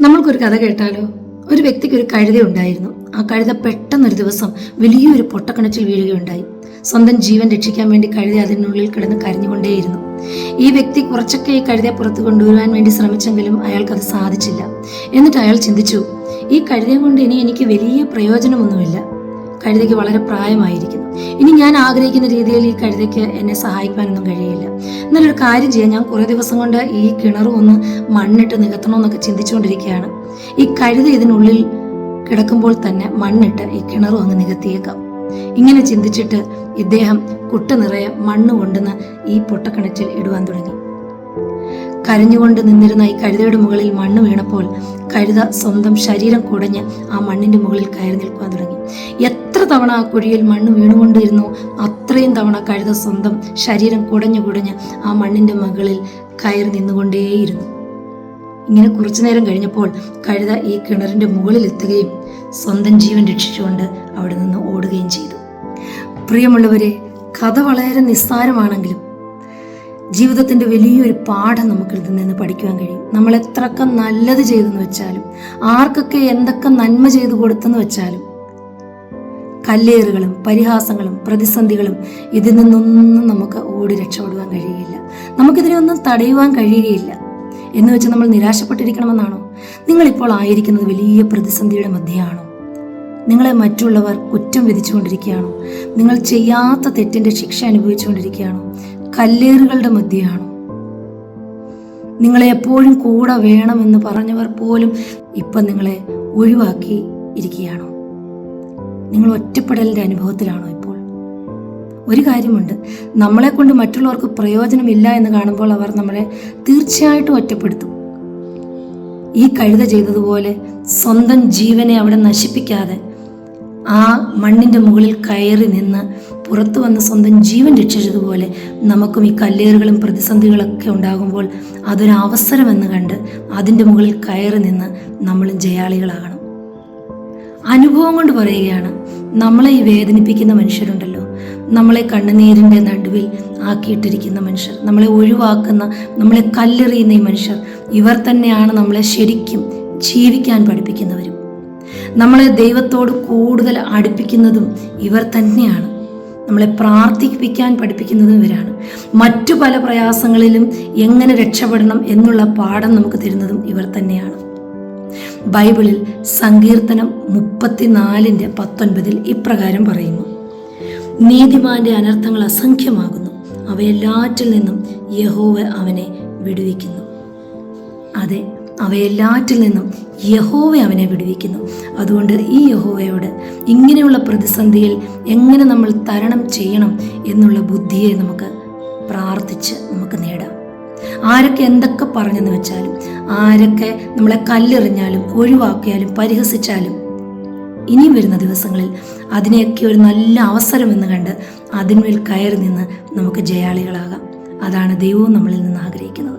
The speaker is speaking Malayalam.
നമ്മൾക്കൊരു കഥ കേട്ടാലോ? ഒരു വ്യക്തിക്ക് ഒരു കഴുത ഉണ്ടായിരുന്നു. ആ കഴുത പെട്ടെന്നൊരു ദിവസം വലിയൊരു പൊട്ടക്കിണറ്റിൽ വീഴുകയുണ്ടായി. സ്വന്തം ജീവൻ രക്ഷിക്കാൻ വേണ്ടി കഴുത അതിനുള്ളിൽ കിടന്ന് കരഞ്ഞുകൊണ്ടേയിരുന്നു. ഈ വ്യക്തി കുറച്ചൊക്കെ ഈ കഴുതയെ പുറത്തു കൊണ്ടുവരാൻ വേണ്ടി ശ്രമിച്ചെങ്കിലും അയാൾക്കത് സാധിച്ചില്ല. എന്നിട്ട് അയാൾ ചിന്തിച്ചു ഈ കഴുതയെ കൊണ്ട് ഇനി എനിക്ക് വലിയ പ്രയോജനമൊന്നുമില്ല. കഴുതയ്ക്ക് വളരെ പ്രായമായിരിക്കുന്നു. ഇനി ഞാൻ ആഗ്രഹിക്കുന്ന രീതിയിൽ ഈ കഴുതയ്ക്ക് എന്നെ സഹായിക്കാനൊന്നും കഴിയില്ല. എന്നാലൊരു കാര്യം ചെയ്യാം. ഞാൻ കുറേ ദിവസം കൊണ്ട് ഈ കിണറും ഒന്ന് മണ്ണിട്ട് നികത്തണമെന്നൊക്കെ ചിന്തിച്ചുകൊണ്ടിരിക്കുകയാണ്. ഈ കഴുത ഇതിനുള്ളിൽ കിടക്കുമ്പോൾ തന്നെ മണ്ണിട്ട് ഈ കിണറും അങ്ങ് നികത്തിയേക്കാം. ഇങ്ങനെ ചിന്തിച്ചിട്ട് ഇദ്ദേഹം കുട്ട നിറയെ മണ്ണ് കൊണ്ടുവന്ന് ഈ പൊട്ടക്കിണറ്റിൽ ഇടുവാൻ തുടങ്ങി. കരഞ്ഞുകൊണ്ട് നിന്നിരുന്ന ഈ കഴുതയുടെ മുകളിൽ മണ്ണ് വീണപ്പോൾ കഴുത സ്വന്തം ശരീരം കുടഞ്ഞ് ആ മണ്ണിന്റെ മുകളിൽ കയറി നിൽക്കുവാൻ തുടങ്ങി. എത്ര തവണ ആ കുഴിയിൽ മണ്ണ് വീണുകൊണ്ടിരുന്നു അത്രയും തവണ കഴുത സ്വന്തം ശരീരം കുടഞ്ഞു കുടഞ്ഞ് ആ മണ്ണിന്റെ മുകളിൽ കയറി നിന്നുകൊണ്ടേയിരുന്നു. ഇങ്ങനെ കുറച്ചു നേരം കഴിഞ്ഞപ്പോൾ കഴുത ഈ കിണറിന്റെ മുകളിൽ എത്തുകയും സ്വന്തം ജീവൻ രക്ഷിച്ചുകൊണ്ട് അവിടെ നിന്ന് ഓടുകയും ചെയ്തു. പ്രിയമുള്ളവരെ കഥ വളരെ നിസ്സാരമാണെങ്കിലും ജീവിതത്തിന്റെ വലിയൊരു പാഠം നമുക്ക് ഇതിൽ നിന്ന് പഠിക്കുവാൻ കഴിയും. നമ്മൾ എത്രയൊക്കെ നല്ലത് ചെയ്തെന്ന് വെച്ചാലും ആർക്കൊക്കെ എന്തൊക്കെ നന്മ ചെയ്തു കൊടുത്തെന്ന് വെച്ചാലും കല്ലേറുകളും പരിഹാസങ്ങളും പ്രതിസന്ധികളും ഇതിൽ നിന്നൊന്നും നമുക്ക് ഓടി രക്ഷപ്പെടുവാൻ കഴിയുകയില്ല. നമുക്കിതിനെ ഒന്നും തടയുവാൻ കഴിയുകയില്ല. എന്ന് വെച്ച് നമ്മൾ നിരാശപ്പെട്ടിരിക്കണമെന്നാണോ? നിങ്ങളിപ്പോൾ ആയിരിക്കുന്നത് വലിയ പ്രതിസന്ധിയുടെ മധ്യയാണോ? നിങ്ങളെ മറ്റുള്ളവർ കുറ്റം വിധിച്ചുകൊണ്ടിരിക്കുകയാണോ? നിങ്ങൾ ചെയ്യാത്ത തെറ്റിന്റെ ശിക്ഷ അനുഭവിച്ചുകൊണ്ടിരിക്കുകയാണോ? കല്ലേറുകളുടെ മധ്യയാണ്. നിങ്ങളെ എപ്പോഴും കൂടെ വേണമെന്ന് പറഞ്ഞവർ പോലും ഇപ്പം നിങ്ങളെ ഒഴിവാക്കി ഇരിക്കുകയാണോ. നിങ്ങൾ ഒറ്റപ്പെടലിന്റെ അനുഭവത്തിലാണോ ഇപ്പോൾ? ഒരു കാര്യമുണ്ട്. നമ്മളെ കൊണ്ട് മറ്റുള്ളവർക്ക് പ്രയോജനമില്ല എന്ന് കാണുമ്പോൾ അവർ നമ്മളെ തീർച്ചയായിട്ടും ഒറ്റപ്പെടുത്തും. ഈ കഴുത ചെയ്തതുപോലെ സ്വന്തം ജീവനെ അവിടെ നശിപ്പിക്കാതെ ആ മണ്ണിന്റെ മുകളിൽ കയറി നിന്ന് പുറത്തു വന്ന് സ്വന്തം ജീവൻ രക്ഷിച്ചതുപോലെ നമുക്കും ഈ കല്ലേറുകളും പ്രതിസന്ധികളൊക്കെ ഉണ്ടാകുമ്പോൾ അതൊരു അവസരമെന്ന് കണ്ട് അതിന്റെ മുകളിൽ കയറി നിന്ന് നമ്മളും ജയാളികളാകണം. അനുഭവം കൊണ്ട് പറയുകയാണ് നമ്മളെ ഈ വേദനിപ്പിക്കുന്ന മനുഷ്യരുണ്ടല്ലോ. നമ്മളെ കണ്ണുനീരിന്റെ നടുവിൽ ആക്കിയിട്ടിരിക്കുന്ന മനുഷ്യർ നമ്മളെ ഒഴിവാക്കുന്ന നമ്മളെ കല്ലെറിയുന്ന ഈ മനുഷ്യർ ഇവർ തന്നെയാണ് നമ്മളെ ശരിക്കും ജീവിക്കാൻ പഠിപ്പിക്കുന്നവരും. നമ്മളെ ദൈവത്തോട് കൂടുതൽ അടുപ്പിക്കുന്നതും ഇവർ തന്നെയാണ്. നമ്മളെ പ്രാർത്ഥിപ്പിക്കാൻ പഠിപ്പിക്കുന്നതും ഇവരാണ്. മറ്റു പല പ്രയാസങ്ങളിലും എങ്ങനെ രക്ഷപ്പെടണം എന്നുള്ള പാഠം നമുക്ക് തരുന്നതും ഇവർ തന്നെയാണ്. ബൈബിളിൽ സങ്കീർത്തനം മുപ്പത്തിനാലിന്റെ പത്തൊൻപതിൽ ഇപ്രകാരം പറയുന്നു. നീതിമാന്റെ അനർത്ഥങ്ങൾ അസംഖ്യമാകുന്നു. അവയെല്ലാറ്റിൽ നിന്നും യഹോവ അവനെ വിടുവിക്കുന്നു. അതെ അവയെല്ലാറ്റിൽ നിന്നും യഹോവ അവനെ വിടുവിക്കുന്നു. അതുകൊണ്ട് ഈ യഹോവയോട് ഇങ്ങനെയുള്ള പ്രതിസന്ധിയിൽ എങ്ങനെ നമ്മൾ തരണം ചെയ്യണം എന്നുള്ള ബുദ്ധിയെ നമുക്ക് പ്രാർത്ഥിച്ച് നമുക്ക് നേടാം. ആരൊക്കെ എന്തൊക്കെ പറഞ്ഞെന്ന് വെച്ചാലും ആരൊക്കെ നമ്മളെ കല്ലെറിഞ്ഞാലും ഒഴിവാക്കിയാലും പരിഹസിച്ചാലും ഇനി വരുന്ന ദിവസങ്ങളിൽ അതിനെയൊക്കെ ഒരു നല്ല അവസരമെന്ന് കണ്ട് അതിന്മേൽ കയറി നിന്ന് നമുക്ക് ജയാളികളാകാം. അതാണ് ദൈവവും നമ്മളിൽ നിന്ന് ആഗ്രഹിക്കുന്നത്.